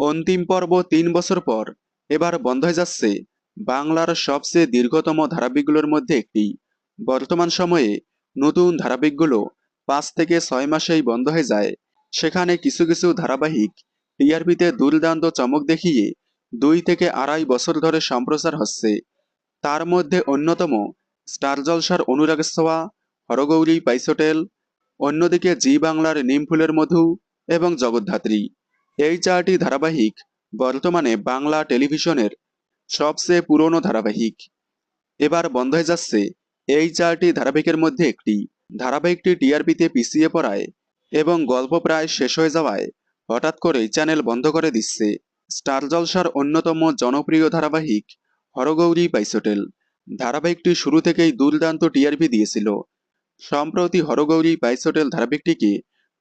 অন্তিম পর্ব তিন বছর পর, এবার বন্ধ হয়ে যাচ্ছে বাংলার সবচেয়ে দীর্ঘতম ধারাবাহিকগুলোর মধ্যে একটি। বর্তমান সময়ে নতুন ধারাবাহিকগুলো পাঁচ থেকে ছয় মাসেই বন্ধ হয়ে যায়। সেখানে কিছু কিছু ধারাবাহিক টিআরপিতে দুর্দান্ত চমক দেখিয়ে দুই থেকে আড়াই বছর ধরে সম্প্রচার হচ্ছে। তার মধ্যে অন্যতম স্টার জলসার অনুরাগ সোয়া হরগৌরী পাইসোটেল অন্যদিকে জি বাংলার নিমফুলের মধু এবং জগদ্ধাত্রী। এই চারটি ধারাবাহিক, বর্তমানে বাংলা টেলিভিশনের সবচেয়ে পুরনো ধারাবাহিক। এবার বন্ধ হয়ে যাচ্ছে এই চারটি ধারাবাহিকের মধ্যে একটি। ধারাবাহিকটি টিআরপিতে পিছিয়ে পড়ায় এবং গল্প প্রায় শেষ হয়ে যাওয়ায় হঠাৎ করে চ্যানেল বন্ধ করে দিচ্ছে। স্টার জলসার অন্যতম জনপ্রিয় ধারাবাহিক হরগৌরী পাইসোটেল ধারাবাহিকটি শুরু থেকেই দুর্দান্ত টিআরপি দিয়েছিল। সম্প্রতি হরগৌরী পাইসোটেল ধারাবাহিকটিকে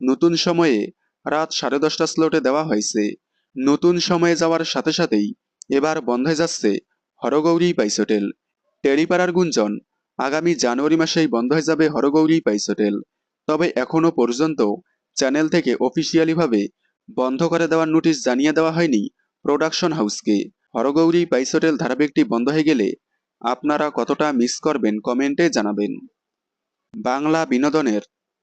নতুন সময়ে রাত সাড়ে দশটা স্লটে দেওয়া হয়েছে। নতুন সময়ে যাওয়ার সাথে সাথেই এবার বন্ধ হয়ে যাচ্ছে হরগৌরী পাইসোটেল টেরিপাড়ার গুঞ্জন, আগামী জানুয়ারি মাসেই বন্ধ হয়ে যাবে হরগৌরী পাইসোটেল তবে এখনও পর্যন্ত চ্যানেল থেকে অফিসিয়ালিভাবে বন্ধ করে দেওয়ার নোটিশ জানিয়ে দেওয়া হয়নি প্রোডাকশন হাউসকে। হরগৌরী পাইসোটেল ধারাবাহিকটি বন্ধ হয়ে গেলে আপনারা কতটা মিস করবেন কমেন্টে জানাবেন। বাংলা বিনোদনের